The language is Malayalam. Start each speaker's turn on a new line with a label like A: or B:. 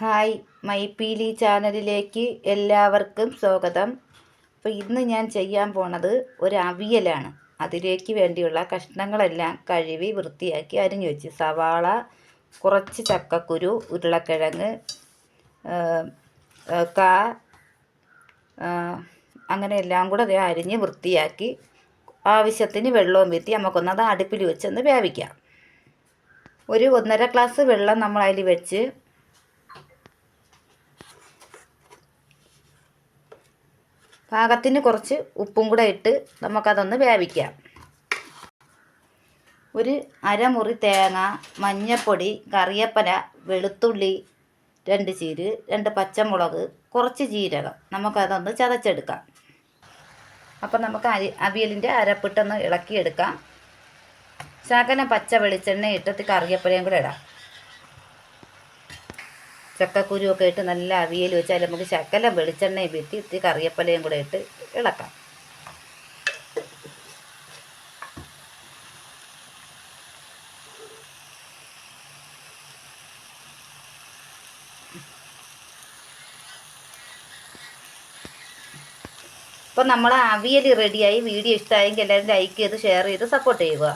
A: ഹായ് മൈ മൈപ്പീലി ചാനലിലേക്ക് എല്ലാവർക്കും സ്വാഗതം. അപ്പോൾ ഇന്ന് ഞാൻ ചെയ്യാൻ പോണത് ഒരു അവിയലാണ്. അതിലേക്ക് വേണ്ടിയുള്ള കഷ്ണങ്ങളെല്ലാം കഴുകി വൃത്തിയാക്കി അരിഞ്ഞു വെച്ച്. സവാള കുറച്ച് ചക്കക്കുരു ഉരുളക്കിഴങ്ങ് കാ അങ്ങനെ എല്ലാം കൂടെ ദേ അരിഞ്ഞ് വൃത്തിയാക്കി ആവശ്യത്തിന് വെള്ളവും വീത്തി നമുക്കൊന്നത് അടുപ്പിൽ വെച്ചൊന്ന് വേവിക്കാം. ഒരു ഒന്നര ഗ്ലാസ് വെള്ളം നമ്മൾ അതിൽ വെച്ച് പാകത്തിന് കുറച്ച് ഉപ്പും കൂടെ ഇട്ട് നമുക്കതൊന്ന് വേവിക്കാം. ഒരു അരമുറി തേങ്ങ മഞ്ഞൾപ്പൊടി കറിയപ്പന വെളുത്തുള്ളി രണ്ട് ചീര് രണ്ട് പച്ചമുളക് കുറച്ച് ജീരകം. നമുക്കതൊന്ന് ചതച്ചെടുക്കാം. അപ്പം നമുക്ക് അരി അവിയലിന്റെ അരപ്പിട്ടൊന്ന് ഇളക്കിയെടുക്കാം. ശകലം പച്ച വെളിച്ചെണ്ണ ഇട്ടിട്ട് കറിയപ്പനയും കൂടെ ഇടാം. ചക്കക്കുരുവൊക്കെ ഇട്ട് നല്ല അവിയൽ വെച്ചാൽ നമുക്ക് ശക്കലം വെളിച്ചെണ്ണയും വീട്ടി ഇത്തിരി കറിയപ്പലയും കൂടെ ഇട്ട് ഇളക്കാം. അപ്പോൾ നമ്മൾ അവിയൽ റെഡിയായി വീഡിയോ ഇഷ്ടമായെങ്കിൽ എല്ലാവരും ലൈക്ക് ചെയ്ത് ഷെയർ ചെയ്ത് സപ്പോർട്ട് ചെയ്യുക.